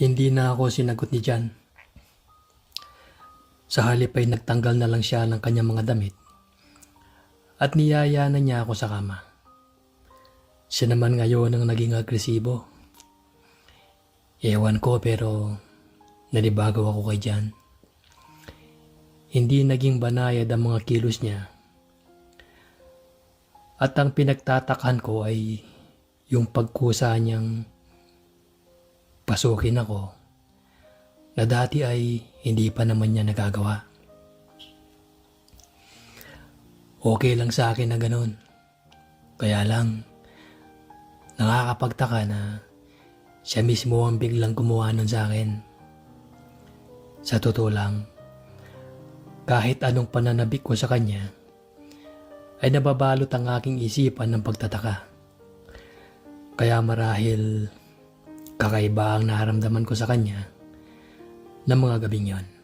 Hindi na ako sinagot ni Jan. Sa halip ay nagtanggal na lang siya ng kanyang mga damit at niyaya na niya ako sa kama. Siya naman ngayon ang naging agresibo. Ewan ko pero nalibago ako kay Jan. Hindi naging banayad ang mga kilos niya. At ang pinagtatakhan ko ay yung pagkusa niyang pasukin ako na dati ay hindi pa naman niya nagagawa. Okay lang sa akin na ganun. Kaya lang, nakakapagtaka na siya mismo ang biglang gumawa nun sa akin. Sa totoo lang, kahit anong pananabik ko sa kanya, ay nababalot ang aking isipan ng pagtataka. Kaya marahil kakaiba ang naramdaman ko sa kanya ng mga gabing yon.